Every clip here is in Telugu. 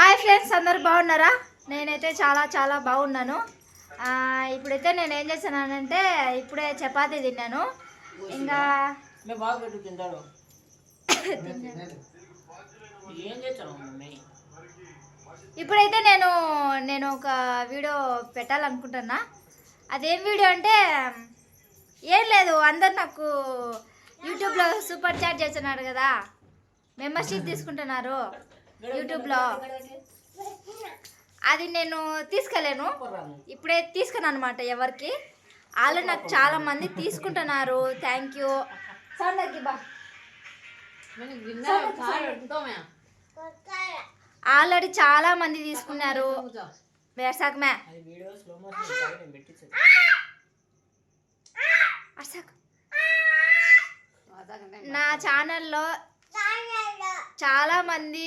హాయ్ ఫ్రెండ్స్ అందరు బాగున్నారా? నేనైతే చాలా చాలా బాగున్నాను. ఇప్పుడైతే నేను ఏం చేశానంటే ఇప్పుడే చపాతీ తిన్నాను. ఇంకా ఇప్పుడైతే నేను నేను ఒక వీడియో పెట్టాలనుకుంటున్నా. అదేం వీడియో అంటే ఏం లేదు అందరు నాకు యూట్యూబ్లో సూపర్ చాట్ చేస్తున్నారు కదా. మెంబర్షిప్ తీసుకుంటున్నారు. యూట్యూబ్లో. అది నేను తీసుకెళ్ళాను. ఇప్పుడే తీసుకున్నాను అనమాట ఎవరికి. వాళ్ళు నాకు చాలా మంది తీసుకుంటున్నారు. థ్యాంక్ యూ ఆల్రెడీ చాలా మంది తీసుకున్నారు. వేసాకమే నా ఛానల్లో చాలా మంది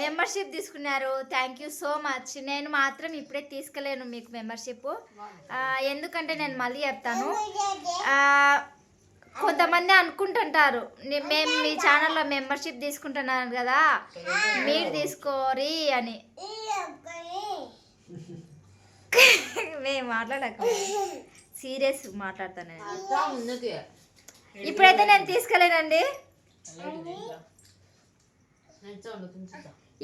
మెంబర్షిప్ తీసుకున్నారు. థ్యాంక్ యూ సో మచ్ నేను మాత్రం ఇప్పుడే తీసుకెళ్ళాను మీకు మెంబర్షిప్. ఎందుకంటే నేను మళ్ళీ చెప్తాను. కొంతమంది అనుకుంటుంటారు. మేము మీ ఛానల్లో మెంబర్షిప్ తీసుకుంటున్నాను కదా. మీరు తీసుకోరి అని. మేము మాట్లాడక. సీరియస్ మాట్లాడతాను. ఇప్పుడైతే నేను తీసుకెళ్ళానండి.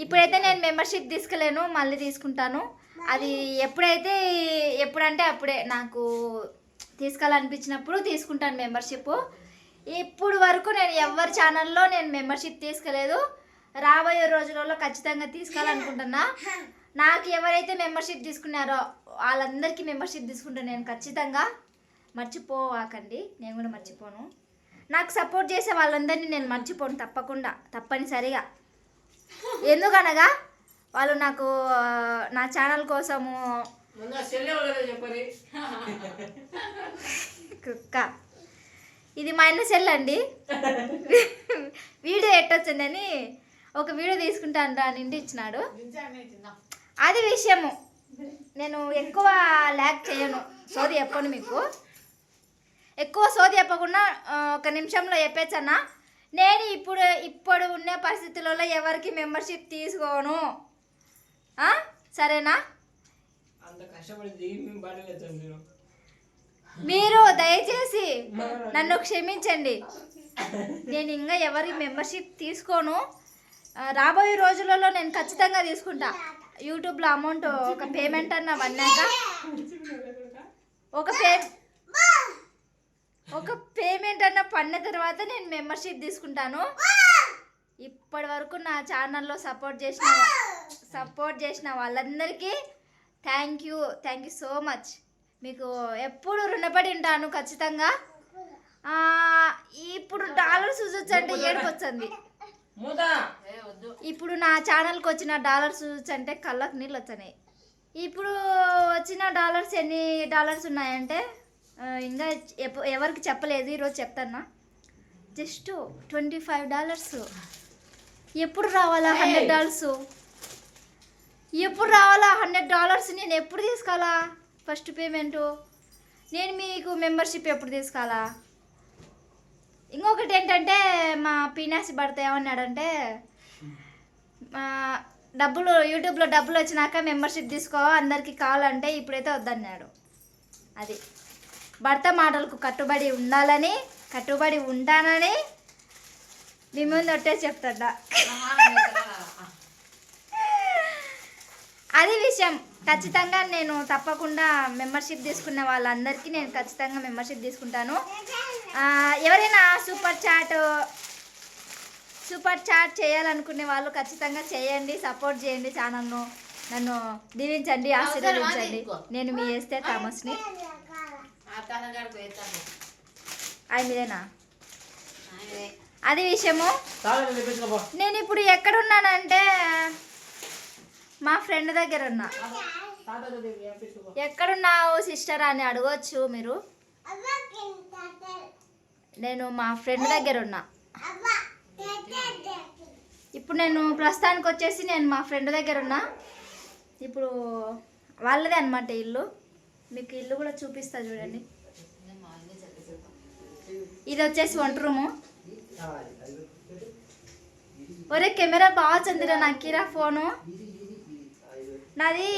ఇప్పుడైతే నేను మెంబర్షిప్ తీసుకోలేను మళ్ళీ తీసుకుంటాను. అది ఎప్పుడైతే ఎప్పుడంటే అప్పుడే నాకు తీసుకోవాలనిపించినప్పుడు తీసుకుంటాను మెంబర్షిప్ ఇప్పుడు వరకు నేను ఎవరి ఛానల్లో నేను మెంబర్షిప్ తీసుకోలేదు రాబోయే రోజులలో ఖచ్చితంగా తీసుకోవాలనుకుంటున్నా నాకు ఎవరైతే మెంబర్షిప్ తీసుకున్నారో వాళ్ళందరికీ మెంబర్షిప్ తీసుకుంటాను నేను ఖచ్చితంగా. మర్చిపోవాకండి నేను కూడా మర్చిపోను. నాకు సపోర్ట్ చేసే వాళ్ళందరినీ నేను మర్చిపోను తప్పకుండా తప్పనిసరిగా. ఎందుకనగా వాళ్ళు నాకు నా ఛానల్ కోసము కుక్క. ఇది మా అన్న సెల్ అండి. వీడియో ఎట్టొచ్చిందని ఒక వీడియో తీసుకుంటాను రా అని ఇచ్చినాడు. అది విషయము. నేను ఎక్కువ ల్యాక్ చేయను. సోది చెప్పను మీకు. ఎక్కువ సోది చెప్పకుండా ఒక నిమిషంలో చెప్పేచ్చన్నా. నేను ఇప్పుడు ఇప్పుడు ఉన్న పరిస్థితులలో ఎవరికి మెంబర్షిప్ తీసుకోను? సరేనా? మీరు. దయచేసి నన్ను క్షమించండి. నేను ఇంకా ఎవరి మెంబర్షిప్ తీసుకోను. రాబోయే రోజులలో నేను ఖచ్చితంగా తీసుకుంటా. యూట్యూబ్లో అమౌంట్ ఒక పేమెంట్ అన్న పడినాక ఒక పే ఒక పేమెంట్ అన్న పడిన తర్వాత నేను మెంబర్షిప్ తీసుకుంటాను. ఇప్పటి వరకు నా ఛానల్లో సపోర్ట్ చేసిన సపోర్ట్ చేసిన వాళ్ళందరికీ thank you thank you so much మీకు ఎప్పుడు రుణపడి ఉంటాను ఖచ్చితంగా. ఇప్పుడు డాలర్స్ చూసొచ్చు వచ్చింది మూత. ఇప్పుడు నా ఛానల్కి వచ్చిన డాలర్స్ చూసంటే కళ్ళకు నీళ్ళు వచ్చినాయి ఇప్పుడు వచ్చిన డాలర్స్ ఎన్ని డాలర్స్ ఉన్నాయంటే ఇంకా ఎవరికి చెప్పలేదు ఈరోజు చెప్తానా? Just twenty five dollars. ఎప్పుడు రావాలా హండ్రెడ్ డాలర్స్? ఎప్పుడు రావాలా హండ్రెడ్ డాలర్స్? నేను ఎప్పుడు తీసుకోవాలా ఫస్ట్ పేమెంటు? నేను మీకు మెంబర్షిప్ ఎప్పుడు తీసుకోవాలా ఇంకొకటి ఏంటంటే మా పీనాసి భర్త ఏమన్నాడంటే డబ్బులు యూట్యూబ్లో డబ్బులు వచ్చినాక మెంబర్షిప్ తీసుకో అందరికీ కావాలంటే ఇప్పుడైతే వద్దన్నాడు. అది. భర్త మాటలకు కట్టుబడి ఉండాలని కట్టుబడి ఉంటానని మీ ముందు ఒట్టే చెప్తాడ. అది విషయం. ఖచ్చితంగా నేను తప్పకుండా మెంబర్షిప్ తీసుకున్న వాళ్ళందరికీ నేను ఖచ్చితంగా మెంబర్షిప్ తీసుకుంటాను. ఎవరైనా సూపర్ చాట్ సూపర్ చాట్ చేయాలనుకునే వాళ్ళు ఖచ్చితంగా చేయండి సపోర్ట్ చేయండి ఛానల్ను నన్ను దీవించండి ఆశీర్వదించండి. నేను మీ వేస్తే థామస్ని ఆయన మీదేనా? అది విషయము. నేను ఇప్పుడు ఎక్కడున్నానంటే మా ఫ్రెండ్ దగ్గర ఉన్నా ఎక్కడున్నావు సిస్టర్ అని అడగవచ్చు మీరు. నేను మా ఫ్రెండ్ దగ్గర ఉన్నా ఇప్పుడు నేను ప్రస్తుతానికి వచ్చేసి నేను మా ఫ్రెండ్ దగ్గర ఉన్నా ఇప్పుడు వాళ్ళదే అనమాట ఇల్లు. మీకు ఇల్లు కూడా చూపిస్తా చూడండి. ఇది వచ్చేసి వంట రూము. ఒరే కెమెరా బాగా చందిరా నాకిరా ఫోను. నాది